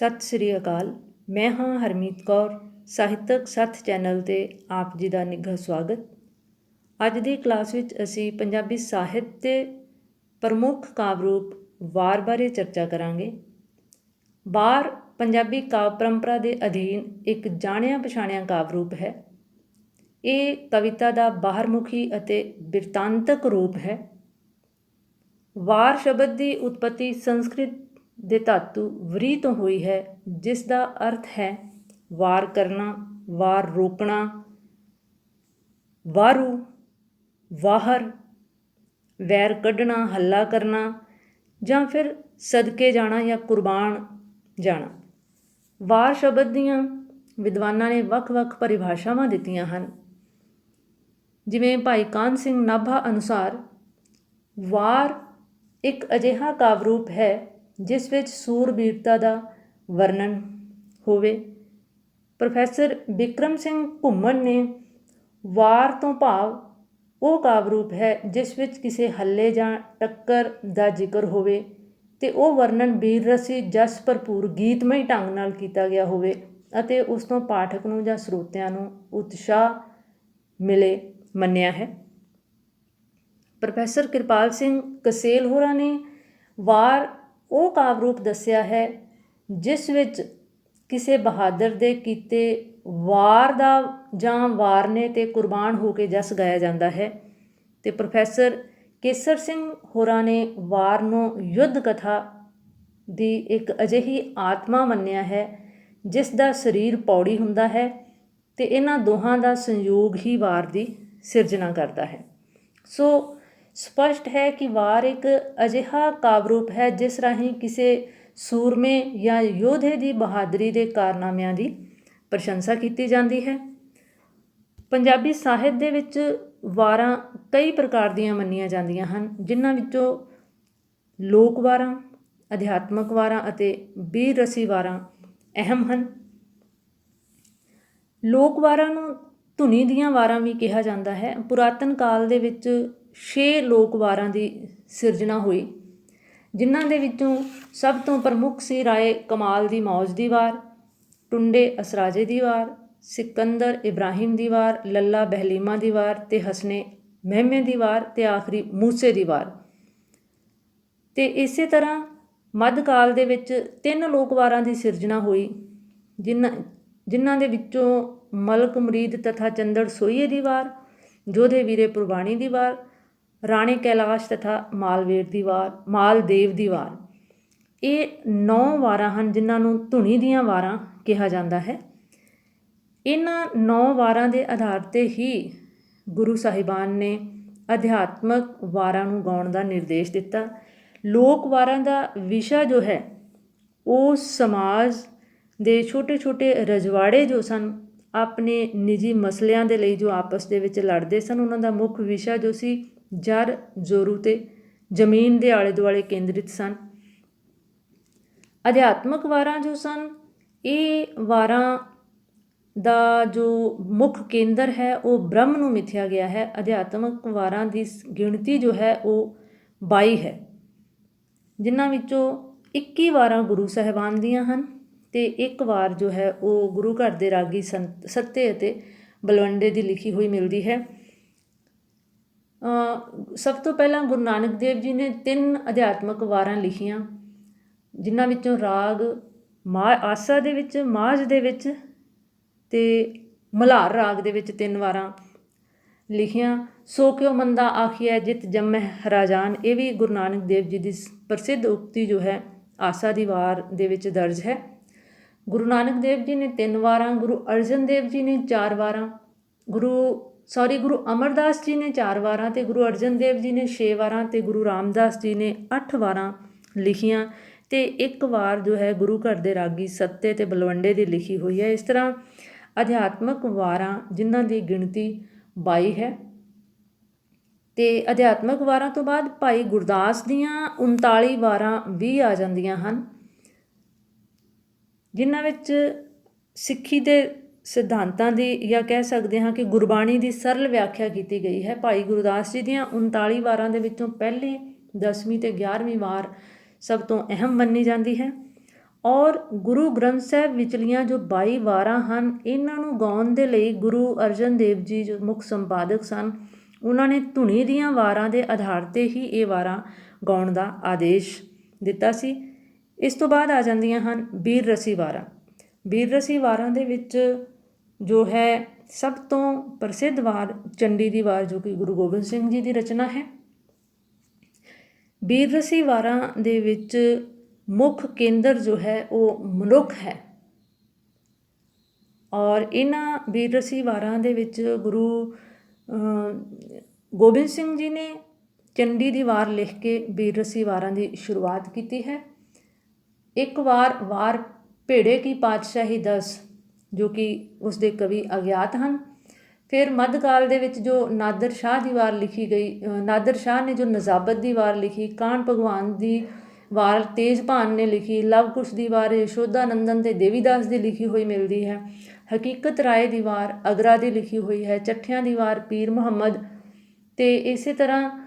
ਸਤਿ ਸ੍ਰੀ ਅਕਾਲ। ਮੈਂ ਹਾਂ ਹਰਮੀਤ ਕੌਰ, ਸਾਹਿਤਕ ਸੱਥ ਚੈਨਲ ਤੇ ਆਪ ਜੀ ਦਾ ਨਿੱਘਾ ਸਵਾਗਤ। ਅੱਜ ਦੀ ਕਲਾਸ ਵਿੱਚ ਅਸੀਂ ਪੰਜਾਬੀ ਸਾਹਿਤ ਦੇ ਪ੍ਰਮੁੱਖ ਕਾਵਿ ਰੂਪ ਵਾਰ ਬਾਰੇ ਚਰਚਾ ਕਰਾਂਗੇ। ਵਾਰ ਪੰਜਾਬੀ ਕਾਵਿ ਪਰੰਪਰਾ ਦੇ ਅਧੀਨ ਇੱਕ ਜਾਣਿਆ ਪਛਾਣਿਆ ਕਾਵਿ ਰੂਪ ਹੈ। ਇਹ ਕਵਿਤਾ ਦਾ ਬਾਹਰਮੁਖੀ ਅਤੇ ਬਿਰਤਾਂਤਕ ਰੂਪ ਹੈ। ਵਾਰ ਸ਼ਬਦ ਦੀ ਉਤਪਤੀ ਸੰਸਕ੍ਰਿਤ ਦੇ ਧਾਤੂ ਵਰੀ ਤੋਂ ਹੋਈ ਹੈ, ਜਿਸ ਦਾ ਅਰਥ ਹੈ ਵਾਰ ਕਰਨਾ, ਵਾਰ ਰੋਕਣਾ, ਵਾਰੂ, ਵਾਹਰ, ਵੈਰ ਕੱਢਣਾ, ਹੱਲਾ ਕਰਨਾ ਜਾਂ ਫਿਰ ਸਦਕੇ ਜਾਣਾ ਜਾਂ ਕੁਰਬਾਨ ਜਾਣਾ। ਵਾਰ ਸ਼ਬਦ ਦੀਆਂ ਵਿਦਵਾਨਾਂ ਨੇ ਵੱਖ-ਵੱਖ ਪਰਿਭਾਸ਼ਾਵਾਂ ਦਿੱਤੀਆਂ ਹਨ। ਜਿਵੇਂ ਭਾਈ ਕਾਨ ਸਿੰਘ ਨਾਭਾ ਅਨੁਸਾਰ, ਵਾਰ ਇੱਕ ਅਜਿਹਾ ਕਾਵਿ ਰੂਪ ਹੈ ਜਿਸ ਵਿੱਚ ਸੂਰਬੀਰਤਾ ਦਾ ਵਰਣਨ ਹੋਵੇ। ਪ੍ਰੋਫੈਸਰ ਵਿਕਰਮ ਸਿੰਘ ਘੁੰਮਣ ਨੇ ਵਾਰ ਤੋਂ ਭਾਵ ਉਹ ਕਾਵਿ ਰੂਪ ਹੈ ਜਿਸ ਵਿੱਚ ਕਿਸੇ ਹੱਲੇ ਜਾਂ ਟੱਕਰ ਦਾ ਜ਼ਿਕਰ ਹੋਵੇ ਤੇ ਉਹ ਵਰਣਨ ਬੀਰ ਰਸੀ ਜਸ ਭਰਪੂਰ ਗੀਤਮਈ ਢੰਗ ਨਾਲ ਕੀਤਾ ਗਿਆ ਹੋਵੇ ਅਤੇ ਉਸ ਤੋਂ ਪਾਠਕ ਨੂੰ ਜਾਂ ਸਰੋਤਿਆਂ ਨੂੰ ਉਤਸ਼ਾਹ ਮਿਲੇ ਮੰਨਿਆ ਹੈ। ਪ੍ਰੋਫੈਸਰ ਕਿਰਪਾਲ ਸਿੰਘ ਕਸੇਲ ਹੋਰਾਂ ਨੇ ਵਾਰ ਉਹ ਕਾਵਿ ਰੂਪ ਦੱਸਿਆ ਹੈ, ਜਿਸ ਵਿੱਚ ਕਿਸੇ ਬਹਾਦਰ ਦੇ ਕੀਤੇ ਵਾਰ ਦਾ ਜਾਂ ਵਾਰਨੇ ਤੇ ਕੁਰਬਾਨ ਹੋ ਕੇ ਜਸ ਗਾਇਆ ਜਾਂਦਾ ਹੈ ਤੇ ਪ੍ਰੋਫੈਸਰ ਕੇਸਰ ਸਿੰਘ ਹੋਰਾਂ ਨੇ ਵਾਰ ਨੂੰ ਯੁੱਧ ਕਥਾ ਦੀ ਇੱਕ ਅਜਿਹੀ ਆਤਮਾ ਮੰਨਿਆ ਹੈ, ਜਿਸ ਦਾ ਸਰੀਰ ਪੌੜੀ ਹੁੰਦਾ ਹੈ ਤੇ ਇਹਨਾਂ ਦੋਹਾਂ ਦਾ ਸੰਯੋਗ ਹੀ ਵਾਰ ਦੀ ਸਿਰਜਣਾ ਕਰਦਾ ਹੈ। ਸੋ ਸਪਸ਼ਟ ਹੈ ਕਿ ਵਾਰ ਇੱਕ ਅਜਿਹਾ ਕਾਵਿ ਰੂਪ ਹੈ ਜਿਸ ਰਾਹੀਂ ਕਿਸੇ ਸੂਰਮੇ ਜਾਂ ਯੋਧੇ ਦੀ ਬਹਾਦਰੀ ਦੇ ਕਾਰਨਾਮਿਆਂ ਦੀ ਪ੍ਰਸ਼ੰਸਾ ਕੀਤੀ ਜਾਂਦੀ ਹੈ। ਪੰਜਾਬੀ ਸਾਹਿਤ ਦੇ ਵਿੱਚ ਵਾਰਾਂ ਕਈ ਪ੍ਰਕਾਰ ਦੀਆਂ ਮੰਨੀਆਂ ਜਾਂਦੀਆਂ ਹਨ, ਜਿਨ੍ਹਾਂ ਵਿੱਚੋਂ ਲੋਕ ਵਾਰਾਂ, ਅਧਿਆਤਮਕ ਵਾਰਾਂ ਅਤੇ ਬੀਰ ਰਸੀ ਵਾਰਾਂ ਅਹਿਮ ਹਨ। ਲੋਕ ਵਾਰਾਂ ਨੂੰ ਧੁਨੀ ਦੀਆਂ ਵਾਰਾਂ ਵੀ ਕਿਹਾ ਜਾਂਦਾ ਹੈ। ਪੁਰਾਤਨ ਕਾਲ ਦੇ ਵਿੱਚ ਛੇ ਲੋਕ ਵਾਰਾਂ ਦੀ ਸਿਰਜਣਾ ਹੋਈ, ਜਿਨ੍ਹਾਂ ਦੇ ਵਿੱਚੋਂ ਸਭ ਤੋਂ ਪ੍ਰਮੁੱਖ ਸੀ ਰਾਏ ਕਮਾਲ ਦੀ ਮੌਜ ਦੀ ਵਾਰ, ਟੁੰਡੇ ਅਸਰਾਜੇ ਦੀ ਵਾਰ, ਸਿਕੰਦਰ ਇਬਰਾਹਿਮ ਦੀ ਵਾਰ, ਲੱਲਾ ਬਹਿਲੀਮਾ ਦੀ ਵਾਰ ਤੇ ਹਸਨੇ ਮਹਿਮੇ ਦੀ ਵਾਰ ਤੇ ਆਖਰੀ ਮੂਸੇ ਦੀ ਵਾਰ। ਤੇ ਇਸੇ ਤਰ੍ਹਾਂ ਮੱਧਕਾਲ ਦੇ ਵਿੱਚ ਤਿੰਨ ਲੋਕ ਵਾਰਾਂ ਦੀ ਸਿਰਜਣਾ ਹੋਈ ਜਿਨ੍ਹਾਂ ਜਿਨ੍ਹਾਂ ਦੇ ਵਿੱਚੋਂ ਮਲਕ ਮੁਰੀਦ ਤਥਾ ਚੰਦੜ ਸੋਈਏ ਦੀ ਵਾਰ, ਜੋਧੇ ਵੀਰੇ ਪੁਰਬਾਣੀ ਦੀ ਵਾਰ ਰਾਣੇ ਕੈਲਾਸ਼ ਤਥਾ ਮਾਲਵੇਰ ਦੀ ਵਾਰ, ਮਾਲਦੇਵ ਦੀ ਵਾਰ। ਇਹ ਨੌ ਵਾਰਾਂ ਹਨ ਜਿਨ੍ਹਾਂ ਨੂੰ ਧੁਨੀ ਦੀਆਂ ਵਾਰਾਂ ਕਿਹਾ ਜਾਂਦਾ ਹੈ। ਇਹਨਾਂ ਨੌ ਵਾਰਾਂ ਦੇ ਆਧਾਰ ਤੇ ਹੀ ਗੁਰੂ ਸਾਹਿਬਾਨ ਨੇ ਅਧਿਆਤਮਕ ਵਾਰਾਂ ਨੂੰ ਗਾਉਣ ਦਾ ਨਿਰਦੇਸ਼ ਦਿੱਤਾ। ਲੋਕ ਵਾਰਾਂ ਦਾ ਵਿਸ਼ਾ ਜੋ ਹੈ, ਉਹ ਸਮਾਜ ਦੇ ਛੋਟੇ-ਛੋਟੇ ਰਜਵਾੜੇ ਜੋ ਸਨ, ਆਪਣੇ ਨਿੱਜੀ ਮਸਲਿਆਂ ਦੇ ਲਈ ਜੋ ਆਪਸ ਦੇ ਵਿੱਚ ਲੜਦੇ ਸਨ, ਉਹਨਾਂ ਦਾ ਮੁੱਖ ਵਿਸ਼ਾ ਜੋ ਸੀ ਜਰ, ਜੋਰੂ ਤੇ ਜ਼ਮੀਨ ਦੇ ਆਲੇ ਦੁਆਲੇ ਕੇਂਦਰਿਤ ਸਨ। ਅਧਿਆਤਮਕ ਵਾਰਾਂ ਜੋ ਸਨ, ਇਹ ਵਾਰਾਂ ਦਾ ਜੋ ਮੁੱਖ ਕੇਂਦਰ ਹੈ, ਉਹ ਬ੍ਰਹਮ ਨੂੰ ਮਿਥਿਆ ਗਿਆ ਹੈ। ਅਧਿਆਤਮਕ ਵਾਰਾਂ ਦੀ ਗਿਣਤੀ ਜੋ ਹੈ, ਉਹ 22 ਹੈ। ਜਿਨ੍ਹਾਂ ਵਿੱਚੋਂ 21 ਵਾਰਾਂ ਗੁਰੂ ਸਾਹਿਬਾਨ ਦੀਆਂ ਹਨ ਤੇ ਇੱਕ ਵਾਰ ਜੋ ਹੈ, ਉਹ ਗੁਰੂ ਘਰ ਦੇ ਰਾਗੀ ਸੰਤ, ਸੱਤੇ ਅਤੇ ਬਲਵੰਡੇ ਦੀ ਲਿਖੀ ਹੋਈ ਮਿਲਦੀ ਹੈ। ਸਭ ਤੋਂ ਪਹਿਲਾਂ ਗੁਰੂ ਨਾਨਕ ਦੇਵ ਜੀ ਨੇ ਤਿੰਨ ਅਧਿਆਤਮਕ ਵਾਰਾਂ ਲਿਖੀਆਂ, ਜਿਨ੍ਹਾਂ ਵਿੱਚੋਂ ਰਾਗ, ਮਾ, ਆਸਾ ਦੇ ਵਿੱਚ, ਮਾਝ ਦੇ ਵਿੱਚ ਤੇ ਮਲਹਾਰ ਰਾਗ ਦੇ ਵਿੱਚ ਤਿੰਨ ਵਾਰਾਂ ਲਿਖੀਆਂ। ਸੋ ਕਿਉ ਮੰਦਾ ਆਖੀਐ, ਜਿਤ ਜੰਮੈ ਰਾਜਾਨ। ਇਹ ਵੀ ਗੁਰੂ ਨਾਨਕ ਦੇਵ ਜੀ ਦੀ ਪ੍ਰਸਿੱਧ ਉਕਤੀ ਜੋ ਹੈ, ਆਸਾ ਦੀ ਵਾਰ ਦੇ ਵਿੱਚ ਦਰਜ ਹੈ। ਗੁਰੂ ਨਾਨਕ ਦੇਵ ਜੀ ਨੇ ਤਿੰਨ ਵਾਰਾਂ, ਗੁਰੂ ਅਰਜਨ ਦੇਵ ਜੀ ਨੇ ਚਾਰ ਵਾਰਾਂ, ਗੁਰੂ ਸੌਰੀ, ਗੁਰੂ ਅਮਰਦਾਸ ਜੀ ਨੇ ਚਾਰ ਵਾਰਾਂ ਤੇ ਗੁਰੂ ਅਰਜਨ ਦੇਵ ਜੀ ਨੇ 6 ਵਾਰਾਂ ਤੇ ਗੁਰੂ ਰਾਮਦਾਸ ਜੀ ਨੇ 8 ਵਾਰਾਂ ਲਿਖੀਆਂ ਤੇ ਇੱਕ ਵਾਰ ਜੋ ਹੈ ਗੁਰੂ ਘਰ ਦੇ ਰਾਗੀ ਸੱਤੇ ਤੇ ਬਲਵੰਡੇ ਦੀ ਲਿਖੀ ਹੋਈ ਹੈ। ਇਸ ਤਰ੍ਹਾਂ ਅਧਿਆਤਮਕ ਵਾਰਾਂ ਜਿਨ੍ਹਾਂ ਦੀ ਗਿਣਤੀ 22 ਹੈ ਤੇ ਅਧਿਆਤਮਕ ਵਾਰਾਂ ਤੋਂ ਬਾਅਦ ਭਾਈ ਗੁਰਦਾਸ ਦੀਆਂ 39 ਵਾਰਾਂ ਵੀ ਆ ਜਾਂਦੀਆਂ ਹਨ, ਜਿਨ੍ਹਾਂ ਵਿੱਚ ਸਿੱਖੀ ਦੇ ਸਿਧਾਂਤਾਂ ਦੀ ਜਾਂ ਕਹਿ ਸਕਦੇ ਹਾਂ ਕਿ ਗੁਰਬਾਣੀ ਦੀ ਸਰਲ ਵਿਆਖਿਆ ਕੀਤੀ ਗਈ ਹੈ। ਭਾਈ ਗੁਰਦਾਸ ਜੀ ਦੀਆਂ 39 ਵਾਰਾਂ ਦੇ ਵਿੱਚੋਂ ਪਹਿਲੀ 10ਵੀਂ ਤੇ 11ਵੀਂ ਵਾਰ ਸਭ ਤੋਂ ਅਹਿਮ ਮੰਨੀ ਜਾਂਦੀ ਹੈ। ਔਰ ਗੁਰੂ ਗ੍ਰੰਥ ਸਾਹਿਬ ਵਿਚਲੀਆਂ ਜੋ 22 ਵਾਰਾਂ ਹਨ, ਇਹਨਾਂ ਨੂੰ ਗਾਉਣ ਦੇ ਲਈ ਗੁਰੂ ਅਰਜਨ ਦੇਵ ਜੀ ਜੋ ਮੁੱਖ ਸੰਪਾਦਕ ਸਨ, ਉਹਨਾਂ ਨੇ ਧੁਨੀ ਦੀਆਂ ਵਾਰਾਂ ਦੇ ਆਧਾਰ ਤੇ ਹੀ ਇਹ ਵਾਰਾਂ ਗਾਉਣ ਦਾ ਆਦੇਸ਼ ਦਿੱਤਾ ਸੀ। ਇਸ ਤੋਂ ਬਾਅਦ ਆ ਜਾਂਦੀਆਂ ਹਨ ਬੀਰ ਰਸੀ ਵਾਰਾਂ। ਬੀਰ ਰਸੀ ਵਾਰਾਂ ਦੇ ਵਿੱਚ ਜੋ ਹੈ ਸਭ ਤੋਂ ਪ੍ਰਸਿੱਧ ਵਾਰ ਚੰਡੀ ਦੀ ਵਾਰ, ਜੋ ਕਿ ਗੁਰੂ ਗੋਬਿੰਦ ਸਿੰਘ ਜੀ ਦੀ ਰਚਨਾ ਹੈ। ਬੀਰ ਰਸੀ ਵਾਰਾਂ ਦੇ ਵਿੱਚ ਮੁੱਖ ਕੇਂਦਰ ਜੋ ਹੈ ਉਹ ਮਨੁੱਖ ਹੈ। ਔਰ ਇਹਨਾਂ ਬੀਰ ਰਸੀ ਵਾਰਾਂ ਦੇ ਵਿੱਚ ਗੁਰੂ ਗੋਬਿੰਦ ਸਿੰਘ ਜੀ ਨੇ ਚੰਡੀ ਦੀ ਵਾਰ ਲਿਖ ਕੇ ਬੀਰ ਰਸੀ ਵਾਰਾਂ ਦੀ ਸ਼ੁਰੂਆਤ ਕੀਤੀ ਹੈ। ਇੱਕ ਵਾਰ ਵਾਰ ਭੇੜੇ ਕੀ ਪਾਤਸ਼ਾਹੀ ਦਸ, ਜੋ ਕਿ ਉਸ ਦੇ ਕਵੀ ਅਗਿਆਤ ਹਨ। ਫਿਰ ਮੱਧਕਾਲ ਦੇ ਵਿੱਚ ਜੋ ਨਾਦਰ ਸ਼ਾਹ ਦੀ ਵਾਰ ਲਿਖੀ ਗਈ ਨਾਦਰ ਸ਼ਾਹ ਨੇ ਜੋ ਨਜ਼ਾਬਤ ਦੀ ਵਾਰ ਲਿਖੀ, ਕਾਨ ਭਗਵਾਨ ਦੀ ਵਾਰ ਤੇਜਭਾਨ ਨੇ ਲਿਖੀ, ਲਵ ਕੁਸ਼ ਦੀ ਵਾਰ ਯਸ਼ੋਦਾ ਨੰਦਨ ਤੇ ਦੇਵੀਦਾਸ ਦੀ ਲਿਖੀ ਹੋਈ ਮਿਲਦੀ ਹੈ। ਹਕੀਕਤ ਰਾਏ ਦੀ ਵਾਰ ਅਗਰਾ ਦੀ ਲਿਖੀ ਹੋਈ ਹੈ, ਚੱਠਿਆਂ ਦੀ ਵਾਰ ਪੀਰ ਮੁਹੰਮਦ ਤੇ ਇਸੇ ਤਰ੍ਹਾਂ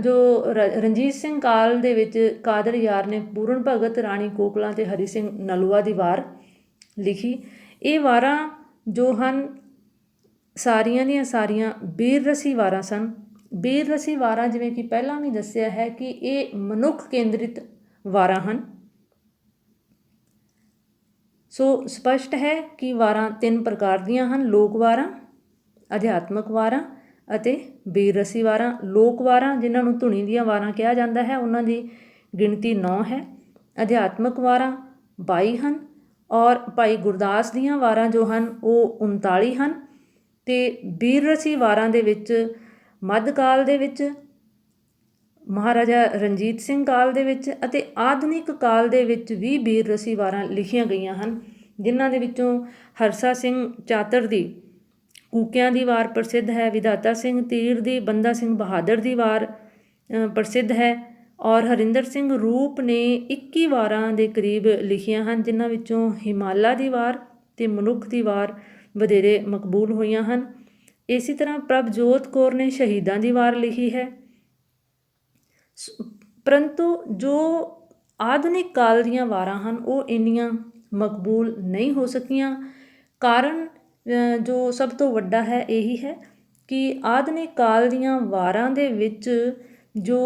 ਜੋ ਰ- ਰਣਜੀਤ ਸਿੰਘ ਕਾਲ ਦੇ ਵਿੱਚ ਕਾਦਰ ਯਾਰ ਨੇ ਪੂਰਨ ਭਗਤ ਰਾਣੀ ਕੋਕਲਾਂ ਤੇ ਹਰੀ ਸਿੰਘ ਨਲੂਆ ਦੀ ਵਾਰ ਲਿਖੀ। ਇਹ ਵਾਰਾਂ ਜੋ ਹਨ, ਸਾਰੀਆਂ ਦੀਆਂ ਸਾਰੀਆਂ ਬੀਰ ਰਸੀ ਵਾਰਾਂ ਸਨ। ਬੀਰ ਰਸੀ ਵਾਰਾਂ ਜਿਵੇਂ ਕਿ ਪਹਿਲਾਂ ਵੀ ਦੱਸਿਆ ਹੈ ਕਿ ਇਹ ਮਨੁੱਖ ਕੇਂਦਰਿਤ ਵਾਰਾਂ ਹਨ। ਸੋ ਸਪਸ਼ਟ ਹੈ ਕਿ ਵਾਰਾਂ ਤਿੰਨ ਪ੍ਰਕਾਰ ਦੀਆਂ ਹਨ, ਲੋਕ ਵਾਰਾਂ, ਅਧਿਆਤਮਕ ਵਾਰਾਂ ਅਤੇ ਬੀਰ ਰਸੀ ਵਾਰਾਂ, ਲੋਕ ਵਾਰਾਂ, ਜਿਨ੍ਹਾਂ ਨੂੰ ਧੁਨੀ ਦੀਆਂ ਵਾਰਾਂ ਕਿਹਾ ਜਾਂਦਾ ਹੈ, ਉਹਨਾਂ ਦੀ ਗਿਣਤੀ 9 ਹੈ। ਅਧਿਆਤਮਕ ਵਾਰਾਂ 22 ਹਨ ਔਰ ਭਾਈ ਗੁਰਦਾਸ ਦੀਆਂ ਵਾਰਾਂ ਜੋ ਹਨ, ਉਹ 39 ਹਨ। ਤੇ ਬੀਰ ਰਸੀ ਵਾਰਾਂ ਦੇ ਵਿੱਚ ਮੱਧਕਾਲ ਦੇ ਵਿੱਚ ਮਹਾਰਾਜਾ ਰਣਜੀਤ ਸਿੰਘ ਕਾਲ ਦੇ ਵਿੱਚ ਅਤੇ ਆਧੁਨਿਕ ਕਾਲ ਦੇ ਵਿੱਚ ਵੀ ਬੀਰ ਰਸੀ ਵਾਰਾਂ ਲਿਖੀਆਂ ਗਈਆਂ ਹਨ, ਜਿਨ੍ਹਾਂ ਦੇ ਵਿੱਚੋਂ ਹਰਸਾ ਸਿੰਘ ਚਾਤਰ ਦੀ ਕੂਕਿਆਂ ਦੀ ਵਾਰ ਪ੍ਰਸਿੱਧ ਹੈ, ਵਿਧਾਤਾ ਸਿੰਘ ਤੀਰ ਦੀ, ਬੰਦਾ ਸਿੰਘ ਬਹਾਦਰ ਦੀ ਵਾਰ ਪ੍ਰਸਿੱਧ ਹੈ ਔਰ ਹਰਿੰਦਰ ਸਿੰਘ ਰੂਪ ਨੇ 21 ਵਾਰਾਂ ਦੇ ਕਰੀਬ ਲਿਖੀਆਂ ਹਨ, ਜਿਨ੍ਹਾਂ ਵਿੱਚੋਂ ਹਿਮਾਲਾ ਦੀ ਵਾਰ ਤੇ ਮਨੁੱਖ ਦੀ ਵਾਰ ਵਧੇਰੇ ਮਕਬੂਲ ਹੋਈਆਂ ਹਨ। ਇਸੇ ਤਰ੍ਹਾਂ ਪ੍ਰਭਜੋਤ ਕੌਰ ਨੇ ਸ਼ਹੀਦਾਂ ਦੀ ਵਾਰ ਲਿਖੀ ਹੈ। ਸ- ਪਰੰਤੂ ਜੋ ਆਧੁਨਿਕ ਕਾਲ ਦੀਆਂ ਵਾਰਾਂ ਹਨ, ਉਹ ਇੰਨੀਆਂ ਮਕਬੂਲ ਨਹੀਂ ਹੋ ਸਕੀਆਂ। ਕਾਰਨ ਜੋ ਸਭ ਤੋਂ ਵੱਡਾ ਹੈ ਇਹੀ ਹੈ ਕਿ ਆਧੁਨਿਕ ਕਾਲ ਦੀਆਂ ਵਾਰਾਂ ਦੇ ਵਿੱਚ ਜੋ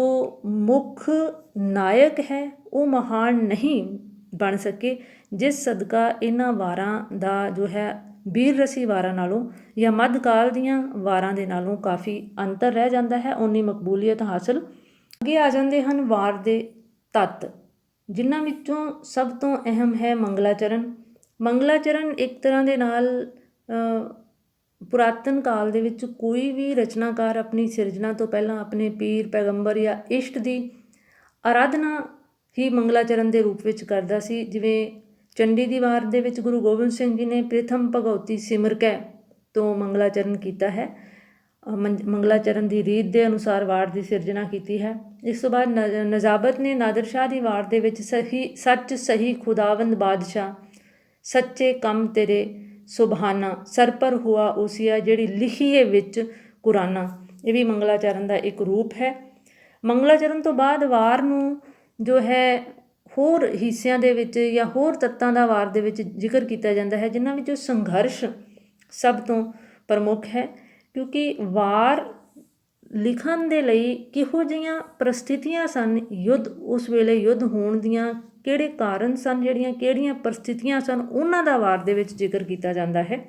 ਮੁੱਖ ਨਾਇਕ ਹੈ, ਉਹ ਮਹਾਨ ਨਹੀਂ ਬਣ ਸਕੇ, ਜਿਸ ਸਦਕਾ ਇਹਨਾਂ ਵਾਰਾਂ ਦਾ ਜੋ ਹੈ ਬੀਰ ਰਸੀ ਵਾਰਾਂ ਨਾਲੋਂ ਜਾਂ ਮੱਧਕਾਲ ਦੀਆਂ ਵਾਰਾਂ ਦੇ ਨਾਲੋਂ ਕਾਫੀ ਅੰਤਰ ਰਹਿ ਜਾਂਦਾ ਹੈ ਉਨੀ ਮਕਬੂਲੀਅਤ ਹਾਸਲ। ਅੱਗੇ ਆ ਜਾਂਦੇ ਹਨ ਵਾਰ ਦੇ ਤੱਤ, ਜਿਨ੍ਹਾਂ ਵਿੱਚੋਂ ਸਭ ਤੋਂ ਅਹਿਮ ਹੈ ਮੰਗਲਾਚਰਨ। ਮੰਗਲਾਚਰਨ ਇੱਕ ਤਰ੍ਹਾਂ ਦੇ ਨਾਲ ਪੁਰਾਤਨ ਕਾਲ ਦੇ ਵਿੱਚ ਕੋਈ ਵੀ ਰਚਨਾਕਾਰ ਆਪਣੀ ਸਿਰਜਣਾ ਤੋਂ ਪਹਿਲਾਂ ਆਪਣੇ ਪੀਰ ਪੈਗੰਬਰ ਜਾਂ ਇਸ਼ਟ ਦੀ ਆਰਾਧਨਾ ਹੀ ਮੰਗਲਾਚਰਨ ਦੇ ਰੂਪ ਵਿੱਚ ਕਰਦਾ ਸੀ। ਜਿਵੇਂ ਚੰਡੀ ਦੀ ਵਾਰ ਦੇ ਵਿੱਚ ਗੁਰੂ ਗੋਬਿੰਦ ਸਿੰਘ ਜੀ ਨੇ ਪ੍ਰਥਮ ਭਗਉਤੀ ਸਿਮਰ ਕੈ ਤੋਂ ਮੰਗਲਾਚਰਨ ਕੀਤਾ ਹੈ। ਅ, ਮੰਗਲਾਚਰਨ ਦੀ ਰੀਤ ਦੇ ਅਨੁਸਾਰ ਵਾਰ ਦੀ ਸਿਰਜਣਾ ਕੀਤੀ ਹੈ। ਇਸ ਤੋਂ ਬਾਅਦ ਨ- ਨਜ਼ਾਬਤ ਨੇ ਨਾਦਰ ਸ਼ਾਹ ਦੀ ਵਾਰ ਦੇ ਵਿੱਚ ਸਹੀ ਸੱਚ ਸਹੀ ਖੁਦਾਵੰਦ ਬਾਦਸ਼ਾਹ ਸੱਚੇ ਕੰਮ ਤੇਰੇ ਸੁਭਾਨਾ, ਸਰਪਰ ਹੁਆ ਉਸੀਆ ਜਿਹੜੀ ਲਿਖੀ ਹੈ ਵਿੱਚ ਕੁਰਾਨਾ। ਇਹ ਵੀ ਮੰਗਲਾਚਰਨ ਦਾ ਇੱਕ ਰੂਪ ਹੈ। ਮੰਗਲਾਚਰਨ ਤੋਂ ਬਾਅਦ ਵਾਰ ਨੂੰ ਜੋ ਹੈ, ਹੋਰ ਹਿੱਸਿਆਂ ਦੇ ਵਿੱਚ ਜਾਂ ਹੋਰ ਤੱਤਾਂ ਦਾ ਵਾਰ ਦੇ ਵਿੱਚ ਜ਼ਿਕਰ ਕੀਤਾ ਜਾਂਦਾ ਹੈ, ਜਿਨ੍ਹਾਂ ਵਿੱਚੋਂ ਸੰਘਰਸ਼ ਸਭ ਤੋਂ ਪ੍ਰਮੁੱਖ ਹੈ, ਕਿਉਂਕਿ ਵਾਰ ਲਿਖਣ ਦੇ ਲਈ ਕਿਹੋ ਜਿਹੀਆਂ ਪ੍ਰਸਥਿਤੀਆਂ ਸਨ, ਯੁੱਧ ਉਸ ਵੇਲੇ ਯੁੱਧ ਹੋਣ ਦੀਆਂ ਕਿਹੜੇ ਕਾਰਨ ਸਨ ਜਿਹੜੀਆਂ ਕਿਹੜੀਆਂ ਪਰਿਸਥਿਤੀਆਂ ਸਨ ਉਹਨਾਂ ਦਾ ਵਾਰ ਦੇ ਵਿੱਚ ਜ਼ਿਕਰ ਕੀਤਾ ਜਾਂਦਾ ਹੈ।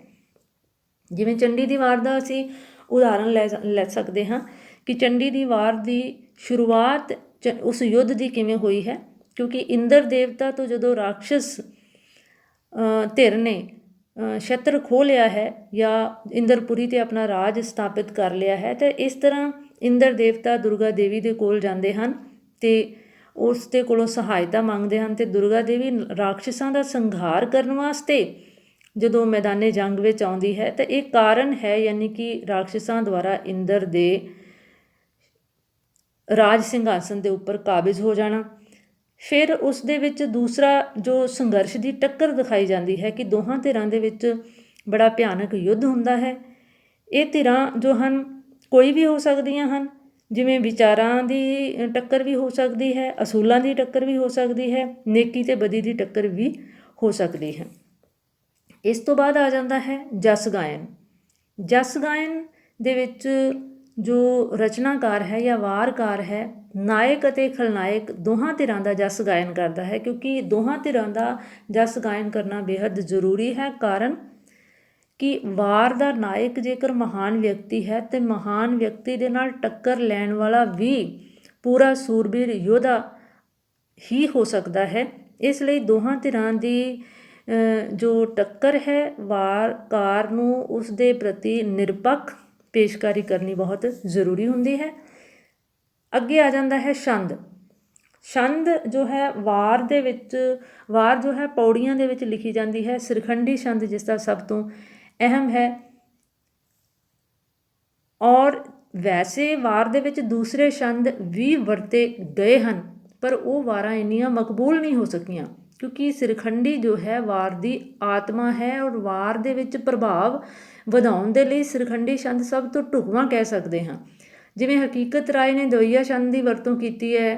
ਜਿਵੇਂ ਚੰਡੀ ਦੀ ਵਾਰ ਦਾ ਅਸੀਂ ਉਦਾਹਰਣ ਲੈ ਲੈ ਸਕਦੇ ਹਾਂ ਕਿ ਚੰਡੀ ਦੀ ਵਾਰ ਦੀ ਸ਼ੁਰੂਆਤ ਚ- ਉਸ ਯੁੱਧ ਦੀ ਕਿਵੇਂ ਹੋਈ ਹੈ ਕਿਉਂਕਿ ਇੰਦਰ ਦੇਵਤਾ ਤੋਂ ਜਦੋਂ ਰਾਖਸ਼ਸ ਧਿਰ ਨੇ ਅ, ਛਤਰ ਖੋਹ ਲਿਆ ਹੈ ਜਾਂ ਇੰਦਰਪੁਰੀ ਤੇ ਆਪਣਾ ਰਾਜ ਸਥਾਪਿਤ ਕਰ ਲਿਆ ਹੈ ਤੇ ਇਸ ਤਰ੍ਹਾਂ ਇੰਦਰ ਦੇਵਤਾ ਦੁਰਗਾ ਦੇਵੀ ਦੇ ਕੋਲ ਜਾਂਦੇ ਹਨ ਤੇ ਉਸ ਦੇ ਕੋਲੋਂ ਸਹਾਇਤਾ ਮੰਗਦੇ ਹਨ ਤੇ ਦੁਰਗਾ ਦੇਵੀ ਰਾਖਸ਼ਾਂ ਦਾ ਸੰਘਾਰ ਕਰਨ ਵਾਸਤੇ ਜਦੋਂ ਮੈਦਾਨੇ ਜੰਗ ਵਿੱਚ ਆਉਂਦੀ ਹੈ ਤਾਂ ਇਹ ਕਾਰਨ ਹੈ ਯਾਨੀ ਕਿ ਰਾਖਸ਼ਾਂ ਦੁਆਰਾ ਇੰਦਰ ਦੇ ਰਾਜ ਸਿੰਘਾਸਨ ਦੇ ਉੱਪਰ ਕਾਬਜ਼ ਹੋ ਜਾਣਾ। ਫਿਰ ਉਸ ਦੇ ਵਿੱਚ ਦੂਸਰਾ ਜੋ ਸੰਘਰਸ਼ ਦੀ ਟੱਕਰ ਦਿਖਾਈ ਜਾਂਦੀ ਹੈ ਕਿ ਦੋਹਾਂ ਧਿਰਾਂ ਦੇ ਵਿੱਚ ਬੜਾ ਭਿਆਨਕ ਯੁੱਧ ਹੁੰਦਾ ਹੈ। ਇਹ ਧਿਰਾਂ ਜੋ ਹਨ, ਕੋਈ ਵੀ ਹੋ ਸਕਦੀਆਂ ਹਨ। ਜਿਵੇਂ ਵਿਚਾਰਾਂ ਦੀ ਟੱਕਰ ਵੀ ਹੋ ਸਕਦੀ ਹੈ, ਅਸੂਲਾਂ ਦੀ ਟੱਕਰ ਵੀ ਹੋ ਸਕਦੀ ਹੈ, ਨੇਕੀ ਤੇ ਬਦੀ ਦੀ ਟੱਕਰ ਵੀ ਹੋ ਸਕਦੀ ਹੈ। ਇਸ ਤੋਂ ਬਾਅਦ ਆ ਜਾਂਦਾ ਹੈ ਜਸ ਗਾਇਨ। ਜਸ ਗਾਇਨ ਦੇ ਵਿੱਚ ਜੋ ਰਚਨਾਕਾਰ ਹੈ ਜਾਂ ਵਾਰਕਾਰ ਹੈ, ਨਾਇਕ ਅਤੇ ਖਲਨਾਇਕ ਦੋਹਾਂ ਧਿਰਾਂ ਦਾ ਜਸ ਗਾਇਨ ਕਰਦਾ ਹੈ, ਕਿਉਂਕਿ ਦੋਹਾਂ ਧਿਰਾਂ ਦਾ ਜਸ ਗਾਇਨ ਕਰਨਾ ਬੇहद ਜ਼ਰੂਰੀ ਹੈ, ਕਾਰਨ ਕਿ ਵਾਰ ਦਾ ਨਾਇਕ ਜੇਕਰ ਮਹਾਨ ਵਿਅਕਤੀ ਹੈ ਤੇ ਮਹਾਨ ਵਿਅਕਤੀ ਦੇ ਨਾਲ ਟੱਕਰ ਲੈਣ ਵਾਲਾ ਵੀ ਪੂਰਾ ਸੂਰਬੀਰ ਯੋਧਾ ਹੀ ਹੋ ਸਕਦਾ ਹੈ। ਇਸ ਲਈ ਦੋਹਾਂ ਧਿਰਾਂ ਦੀ ਜੋ ਟੱਕਰ ਹੈ, ਵਾਰ ਕਾਰ ਨੂੰ ਉਸ ਦੇ ਪ੍ਰਤੀ ਨਿਰਪੱਖ ਪੇਸ਼ਕਾਰੀ ਕਰਨੀ ਬਹੁਤ ਜ਼ਰੂਰੀ ਹੁੰਦੀ ਹੈ। ਅੱਗੇ ਆ ਜਾਂਦਾ ਹੈ ਛੰਦ। ਛੰਦ ਜੋ ਹੈ ਵਾਰ ਦੇ ਵਿੱਚ, ਵਾਰ ਜੋ ਹੈ ਪੌੜੀਆਂ ਦੇ ਵਿੱਚ ਲਿਖੀ ਜਾਂਦੀ ਹੈ। ਸਿਰਖੰਡੀ ਛੰਦ ਜਿਸ ਦਾ ਸਭ ਤੋਂ ਅਹਿਮ ਹੈ। ਔਰ ਵੈਸੇ ਵਾਰ ਦੇ ਵਿੱਚ ਦੂਸਰੇ ਛੰਦ ਵੀ ਵਰਤੇ ਗਏ ਹਨ, ਪਰ ਉਹ ਵਾਰਾਂ ਇੰਨੀਆਂ ਮਕਬੂਲ ਨਹੀਂ ਹੋ ਸਕੀਆਂ, ਕਿਉਂਕਿ ਸਿਰਖੰਡੀ ਜੋ ਹੈ ਵਾਰ ਦੀ ਆਤਮਾ ਹੈ ਔਰ ਵਾਰ ਦੇ ਵਿੱਚ ਪ੍ਰਭਾਵ ਵਧਾਉਣ ਦੇ ਲਈ ਸਿਰਖੰਡੀ ਛੰਦ ਸਭ ਤੋਂ ਢੁਕਵਾਂ ਕਹਿ ਸਕਦੇ ਹਾਂ। ਜਿਵੇਂ ਹਕੀਕਤ ਰਾਏ ਨੇ ਦਵਈਆ ਛੰਦ ਦੀ ਵਰਤੋਂ ਕੀਤੀ ਹੈ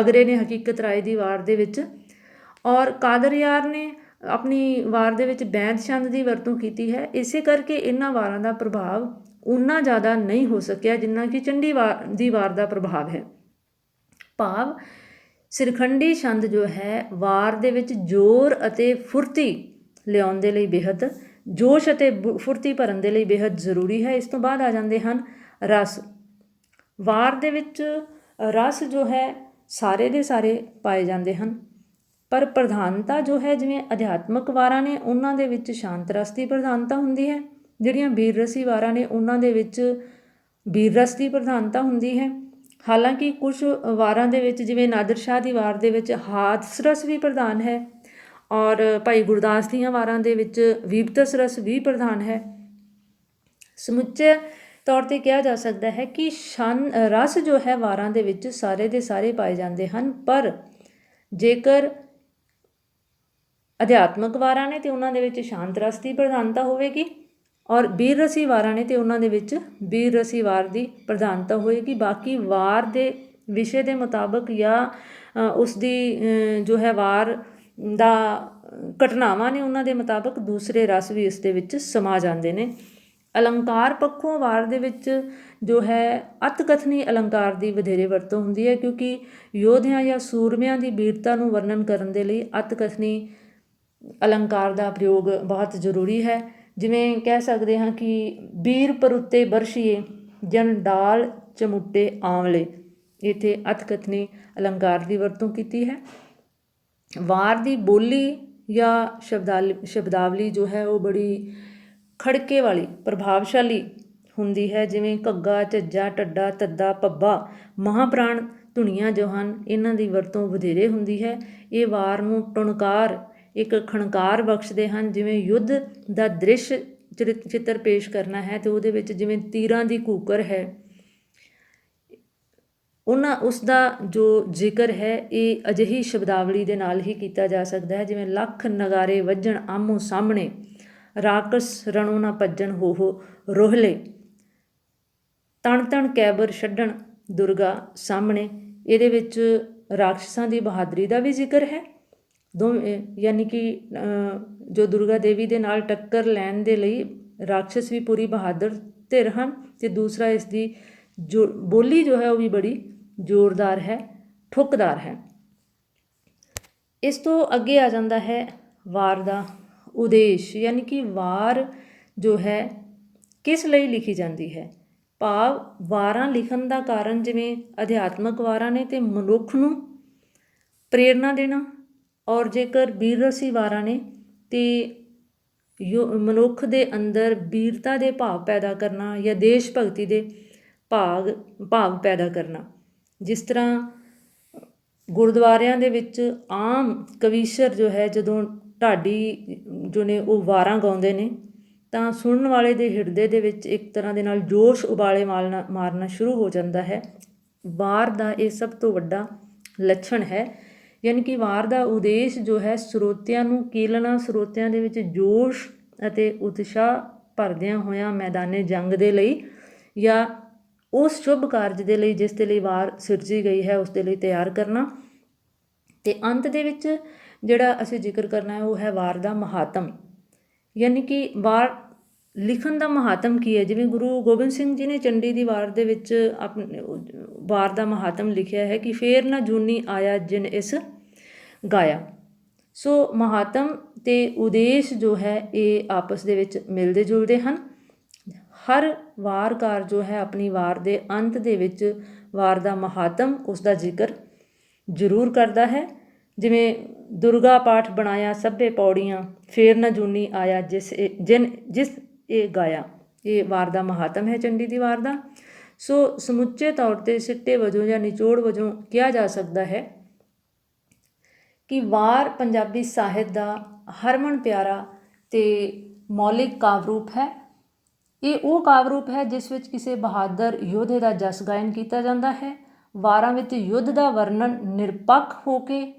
ਅਗਰੇ ਨੇ ਹਕੀਕਤ ਰਾਏ ਦੀ ਵਾਰ ਦੇ ਵਿੱਚ। ਔਰ ਕਾਦਰ ਯਾਰ ਨੇ ਆਪਣੀ ਵਾਰ ਦੇ ਵਿੱਚ ਬੈਂਤ ਛੰਦ ਦੀ ਵਰਤੋਂ ਕੀਤੀ ਹੈ, ਇਸੇ ਕਰਕੇ ਇਹਨਾਂ ਵਾਰਾਂ ਦਾ ਪ੍ਰਭਾਵ ਉਨਾ ਜ਼ਿਆਦਾ ਨਹੀਂ ਹੋ ਸਕਿਆ ਜਿੰਨਾ ਕਿ ਚੰਡੀ ਵਾਰ ਦੀ ਵਾਰ ਦਾ ਪ੍ਰਭਾਵ ਹੈ। ਭਾਵ, ਸਿਰਖੰਡੀ ਛੰਦ ਜੋ ਹੈ, ਵਾਰ ਦੇ ਵਿੱਚ ਜ਼ੋਰ ਅਤੇ ਫੁਰਤੀ ਲਿਆਉਣ ਦੇ ਲਈ ਬੇहद ਜੋਸ਼ ਅਤੇ ਫੁਰਤੀ ਭਰਨ ਦੇ ਲਈ ਬੇहद ਜ਼ਰੂਰੀ ਹੈ। ਇਸ ਤੋਂ ਬਾਅਦ ਆ ਜਾਂਦੇ ਹਨ ਰਸ। ਵਾਰ ਦੇ ਵਿੱਚ ਰਸ ਜੋ ਹੈ, ਸਾਰੇ ਦੇ ਸਾਰੇ ਪਾਏ ਜਾਂਦੇ ਹਨ। ਪਰ ਪ੍ਰਧਾਨਤਾ ਜੋ ਹੈ, ਜਿਵੇਂ ਅਧਿਆਤਮਕ ਵਾਰਾਂ ਨੇ, ਉਹਨਾਂ ਦੇ ਵਿੱਚ ਸ਼ਾਂਤ ਰਸ ਦੀ ਪ੍ਰਧਾਨਤਾ ਹੁੰਦੀ ਹੈ। ਜਿਹੜੀਆਂ ਬੀਰ ਰਸੀ ਵਾਰਾਂ ਨੇ, ਉਹਨਾਂ ਦੇ ਵਿੱਚ ਬੀਰ ਰਸ ਦੀ ਪ੍ਰਧਾਨਤਾ ਹੁੰਦੀ ਹੈ। ਹਾਲਾਂਕਿ ਕੁਝ ਵਾਰਾਂ ਦੇ ਵਿੱਚ, ਜਿਵੇਂ ਨਾਦਰ ਸ਼ਾਹ ਦੀ ਵਾਰ ਦੇ ਵਿੱਚ ਹਾਦਸ ਰਸ ਵੀ ਪ੍ਰਧਾਨ ਹੈ ਔਰ ਭਾਈ ਗੁਰਦਾਸ ਦੀਆਂ ਵਾਰਾਂ ਦੇ ਵਿੱਚ ਵੀਪਤਸ ਰਸ ਵੀ ਪ੍ਰਧਾਨ ਹੈ। ਸਮੁੱਚੇ ਤੌਰ ਤੇ ਕਿਹਾ ਜਾ ਸਕਦਾ ਹੈ ਕਿ ਸ਼ਨ, ਰਸ ਜੋ ਹੈ, ਵਾਰਾਂ ਦੇ ਵਿੱਚ ਸਾਰੇ ਦੇ ਸਾਰੇ ਪਾਏ ਜਾਂਦੇ ਹਨ। ਪਰ ਜੇਕਰ ਅਧਿਆਤਮਕ ਵਾਰਾਂ ਨੇ ਤੇ ਉਹਨਾਂ ਦੇ ਵਿੱਚ ਸ਼ਾਂਤ ਰਸ ਦੀ ਪ੍ਰਧਾਨਤਾ ਹੋਵੇਗੀ ਔਰ ਬੀਰ ਰਸੀ ਵਾਰਾਂ ਨੇ ਤੇ ਉਹਨਾਂ ਦੇ ਵਿੱਚ ਬੀਰ ਰਸੀ ਵਾਰ ਦੀ ਪ੍ਰਧਾਨਤਾ ਹੋਏਗੀ। ਬਾਕੀ ਵਾਰ ਦੇ ਵਿਸ਼ੇ ਦੇ ਮੁਤਾਬਕ ਜਾਂ ਅ, ਉਸ ਦੀ ਜੋ ਹੈ ਵਾਰ ਦਾ ਘਟਨਾਵਾਂ ਨੇ ਉਹਨਾਂ ਦੇ ਮੁਤਾਬਕ ਦੂਸਰੇ ਰਸ ਵੀ ਇਸ ਦੇ ਵਿੱਚ ਸਮਾ ਜਾਂਦੇ ਨੇ। ਅਲੰਕਾਰ ਪੱਖੋਂ ਵਾਰ ਦੇ ਵਿੱਚ ਜੋ ਹੈ ਅਤਕਥਨੀ ਅਲੰਕਾਰ ਦੀ ਵਧੇਰੇ ਵਰਤੋਂ ਹੁੰਦੀ ਹੈ ਕਿਉਂਕਿ ਯੋਧਿਆਂ ਜਾਂ ਸੂਰਮਿਆਂ ਦੀ ਬੀਰਤਾ ਨੂੰ ਵਰਣਨ ਕਰਨ ਦੇ ਲਈ ਅਤਕਥਨੀ ਅਲੰਕਾਰ ਦਾ ਪ੍ਰਯੋਗ ਬਹੁਤ ਜ਼ਰੂਰੀ ਹੈ। ਜਿਵੇਂ ਕਹਿ ਸਕਦੇ ਹਾਂ ਕਿ ਬੀਰ ਪਰੁੱਤੇ ਬਰਸ਼ੀਏ, ਜਨ ਡਾਲ ਚਮੁੱਟੇ ਆਂਵਲੇ। ਇਥੇ ਅਤ ਨੇ ਅਲੰਕਾਰ ਦੀ ਵਰਤੋਂ ਕੀਤੀ ਹੈ। ਵਾਰ ਦੀ ਬੋਲੀ ਜਾਂ ਸ਼ਬਦਾਲ, ਸ਼ਬਦਾਵਲੀ ਜੋ ਹੈ ਉਹ ਬੜੀ ਖੜਕੇ ਵਾਲੀ, ਪ੍ਰਭਾਵਸ਼ਾਲੀ ਹੁੰਦੀ ਹੈ। ਜਿਵੇਂ ਘੱਗਾ ਝੱਜਾ ਟੱਡਾ ਤੱਦਾ ਪੱਬਾ ਮਹਾਪ੍ਰਾਣ ਧੁਨੀਆਂ ਜੋ ਹਨ, ਇਹਨਾਂ ਦੀ ਵਰਤੋਂ ਵਧੇਰੇ ਹੁੰਦੀ ਹੈ। ਇਹ ਵਾਰ ਨੂੰ ਟੁਣਕਾਰ ਇੱਕ ਖਣਕਾਰ ਬਖਸ਼ਦੇ ਹਨ, ਜਿਵੇਂ ਯੁੱਧ ਦਾ ਦ੍ਰਿਸ਼ ਚਿਰ- ਚਿੱਤਰ ਪੇਸ਼ ਕਰਨਾ ਹੈ ਤੇ ਉਹਦੇ ਵਿੱਚ ਜਿਵੇਂ ਤੀਰਾਂ ਦੀ ਕੂਕਰ ਹੈ। ਉਹਨਾਂ, ਉਸ ਦਾ ਜੋ ਜ਼ਿਕਰ ਹੈ, ਇਹ ਅਜਿਹੀ ਸ਼ਬਦਾਵਲੀ ਦੇ ਨਾਲ ਹੀ ਕੀਤਾ ਜਾ ਸਕਦਾ ਹੈ, ਜਿਵੇਂ ਲੱਖ ਨਗਾਰੇ ਵੱਜਣ ਆਮੋ ਸਾਹਮਣੇ, ਰਾਕਸ ਰਣੋ ਨਾ ਭੱਜਣ ਹੋ ਰੋਹਲੇ ਤਣ ਤਣ ਕੈਬਰ ਛੱਡਣ ਦੁਰਗਾ ਸਾਹਮਣੇ। ਇਹਦੇ ਵਿੱਚ ਰਾਖਸ਼ਾਂ ਦੀ ਬਹਾਦਰੀ ਦਾ ਵੀ ਜ਼ਿਕਰ ਹੈ। ਦੋਵੇਂ ਯਾਨੀ ਕਿ ਜੋ ਦੁਰਗਾ ਦੇਵੀ ਦੇ ਨਾਲ ਟੱਕਰ ਲੈਣ ਦੇ ਲਈ ਰਾਖਸ਼ ਵੀ ਪੂਰੀ ਬਹਾਦਰ ਧਿਰ ਹਨ ਤੇ ਦੂਸਰਾ ਇਸ ਦੀ ਜੋ ਬੋਲੀ ਜੋ ਹੈ ਉਹ ਵੀ ਬੜੀ ਜ਼ੋਰਦਾਰ ਹੈ, ਠੁੱਕਦਾਰ ਹੈ। ਇਸ ਤੋਂ ਅੱਗੇ ਆ ਜਾਂਦਾ ਹੈ ਵਾਰ ਦਾ ਉਦੇਸ਼, ਯਾਨੀ ਕਿ ਵਾਰ ਜੋ ਹੈ ਕਿਸ ਲਈ ਲਿਖੀ ਜਾਂਦੀ ਹੈ? ਭਾਵ ਵਾਰਾਂ ਲਿਖਣ ਦਾ ਕਾਰਨ ਜਿਵੇਂ ਅਧਿਆਤਮਕ ਵਾਰਾਂ ਨੇ ਤੇ ਮਨੁੱਖ ਨੂੰ ਪ੍ਰੇਰਣਾ ਦੇਣਾ ਔਰ ਜੇਕਰ ਬੀਰ ਰਸੀ ਵਾਰਾਂ ਨੇ ਤੇ ਯੋ ਮਨੁੱਖ ਦੇ ਅੰਦਰ ਬੀਰਤਾ ਦੇ ਭਾਵ ਪੈਦਾ ਕਰਨਾ ਜਾਂ ਦੇਸ਼ ਭਗਤੀ ਦੇ ਭਾਗ, ਭਾਵ ਪੈਦਾ ਕਰਨਾ, ਜਿਸ ਤਰ੍ਹਾਂ ਗੁਰਦੁਆਰਿਆਂ ਦੇ ਵਿੱਚ ਆਮ ਕਵੀਸ਼ਰ ਜੋ ਹੈ, ਜਦੋਂ ਢਾਡੀ ਜੋ ਨੇ ਉਹ ਵਾਰਾਂ ਗਾਉਂਦੇ ਨੇ, ਤਾਂ ਸੁਣਨ ਵਾਲੇ ਦੇ ਹਿਰਦੇ ਦੇ ਵਿੱਚ ਇੱਕ ਤਰ੍ਹਾਂ ਦੇ ਨਾਲ ਜੋਸ਼ ਉਬਾਲੇ ਮਾਰਨਾ ਮਾਰਨਾ ਸ਼ੁਰੂ ਹੋ ਜਾਂਦਾ ਹੈ। ਵਾਰ ਦਾ ਇਹ ਸਭ ਤੋਂ ਵੱਡਾ ਲੱਛਣ ਹੈ ਯਾਨੀ ਕਿ ਵਾਰ ਦਾ ਉਦੇਸ਼ ਜੋ ਹੈ ਸਰੋਤਿਆਂ ਨੂੰ ਕੀਲਣਾ, ਸਰੋਤਿਆਂ ਦੇ ਵਿੱਚ ਜੋਸ਼ ਅਤੇ ਉਤਸ਼ਾਹ ਭਰਦਿਆਂ ਹੋਇਆਂ ਮੈਦਾਨੇ ਜੰਗ ਦੇ ਲਈ ਜਾਂ ਉਸ ਸ਼ੁਭ ਕਾਰਜ ਦੇ ਲਈ ਜਿਸ ਦੇ ਲਈ ਵਾਰ ਸਿਰਜੀ ਗਈ ਹੈ, ਉਸ ਦੇ ਲਈ ਤਿਆਰ ਕਰਨਾ। ਤੇ ਅੰਤ ਦੇ ਵਿੱਚ ਜਿਹੜਾ ਅਸੀਂ ਜ਼ਿਕਰ ਕਰਨਾ ਹੈ, ਉਹ ਹੈ ਵਾਰ ਦਾ ਮਹਾਤਮ। ਯਾਨੀ ਕਿ ਵਾਰ ਲਿਖਣ ਦਾ ਮਹਾਤਮ ਕੀ ਹੈ? ਜਿਵੇਂ ਗੁਰੂ ਗੋਬਿੰਦ ਸਿੰਘ ਜੀ ਨੇ ਚੰਡੀ ਦੀ ਵਾਰ ਦੇ ਵਿੱਚ ਆਪਣੇ ਵਾਰ ਦਾ ਮਹਾਤਮ ਲਿਖਿਆ ਹੈ ਕਿ ਫੇਰ ਨਾ ਜੂਨੀ ਆਇਆ ਜਿਨ ਇਸ ਗਾਇਆ। ਸੋ ਮਹਾਤਮ ਤੇ ਉਦੇਸ਼ ਜੋ ਹੈ, ਇਹ ਆਪਸ ਦੇ ਵਿੱਚ ਮਿਲਦੇ ਜੁਲਦੇ ਹਨ। ਹਰ ਵਾਰਕਾਰ ਜੋ ਹੈ, ਆਪਣੀ ਵਾਰ ਦੇ ਅੰਤ ਦੇ ਵਿੱਚ ਵਾਰ ਦਾ ਮਹਾਤਮ ਉਸ ਦਾ ਜ਼ਿਕਰ ਜ਼ਰੂਰ ਕਰਦਾ ਹੈ। ਜਿਵੇਂ ਦੁਰਗਾ ਪਾਠ ਬਣਾਇਆ, ਸਭੇ ਪੌੜੀਆਂ, ਫੇਰ ਨਾ ਜੂਨੀ ਆਇਆ ਜਿਸ ਇਹ- ਜਿਨ, ਜਿਸ ਇਹ ਗਾਇਆ। ਇਹ ਵਾਰ ਦਾ ਮਹਾਤਮ ਹੈ ਚੰਡੀ ਦੀ ਵਾਰ ਦਾ। ਸੋ ਸਮੁੱਚੇ ਤੌਰ ਤੇ ਸਿੱਟੇ ਵਜੋਂ ਜਾਂ ਨਿਚੋੜ ਵਜੋਂ ਕਿਹਾ ਜਾ ਸਕਦਾ ਹੈ ਕਿ ਵਾਰ ਪੰਜਾਬੀ ਸਾਹਿਤ ਦਾ ਹਰਮਨ ਪਿਆਰਾ ਤੇ ਮੌਲਿਕ ਕਾਵਿ ਰੂਪ ਹੈ। ਇਹ ਉਹ ਕਾਵਿ ਰੂਪ ਹੈ ਜਿਸ ਵਿੱਚ ਕਿਸੇ ਬਹਾਦਰ ਯੋਧੇ ਦਾ ਜਸ ਗਾਇਨ ਕੀਤਾ ਜਾਂਦਾ ਹੈ। ਵਾਰਾਂ ਵਿੱਚ ਯੁੱਧ ਦਾ ਵਰਣਨ ਨਿਰਪੱਖ ਹੋ ਕੇ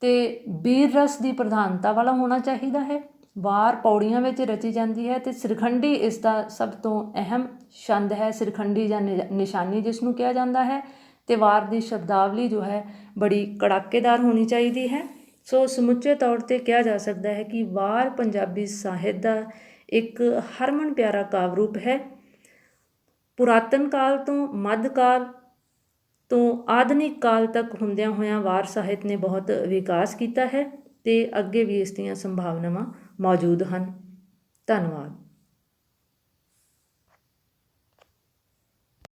ਤੇ ਵੀਰ ਰਸ ਦੀ ਪ੍ਰਧਾਨਤਾ ਵਾਲਾ ਹੋਣਾ ਚਾਹੀਦਾ ਹੈ। ਵਾਰ ਪੌੜੀਆਂ ਵਿੱਚ ਰਚੀ ਜਾਂਦੀ ਹੈ ਤੇ ਸਿਰਖੰਡੀ ਇਸ ਦਾ ਸਭ ਤੋਂ ਅਹਿਮ ਛੰਦ ਹੈ। ਸਿਰਖੰਡੀ ਜਾਂ ਨਿ- ਨਿਸ਼ਾਨੀ ਜਿਸ ਨੂੰ ਕਿਹਾ ਜਾਂਦਾ ਹੈ। ਤੇ ਵਾਰ ਦੀ ਸ਼ਬਦਾਵਲੀ ਜੋ ਹੈ, ਬੜੀ ਕੜਾਕੇਦਾਰ ਹੋਣੀ ਚਾਹੀਦੀ ਹੈ। ਸੋ ਸਮੁੱਚੇ ਤੌਰ ਤੇ ਕਿਹਾ ਜਾ ਸਕਦਾ ਹੈ ਕਿ ਵਾਰ ਪੰਜਾਬੀ ਸਾਹਿਤ ਦਾ ਇੱਕ ਹਰਮਨ ਪਿਆਰਾ ਕਾਵਿ ਰੂਪ ਹੈ। ਪੁਰਾਤਨ ਕਾਲ ਤੋਂ ਮੱਧ ਕਾਲ ਤੋਂ ਆਧੁਨਿਕ ਕਾਲ ਤੱਕ ਹੁੰਦਿਆਂ ਹੋਇਆਂ ਵਾਰ ਸਾਹਿਤ ਨੇ ਬਹੁਤ ਵਿਕਾਸ ਕੀਤਾ ਹੈ ਤੇ ਅੱਗੇ ਵੀ ਇਸ ਦੀਆਂ ਸੰਭਾਵਨਾਵਾਂ ਮੌਜੂਦ ਹਨ। ਧੰਨਵਾਦ।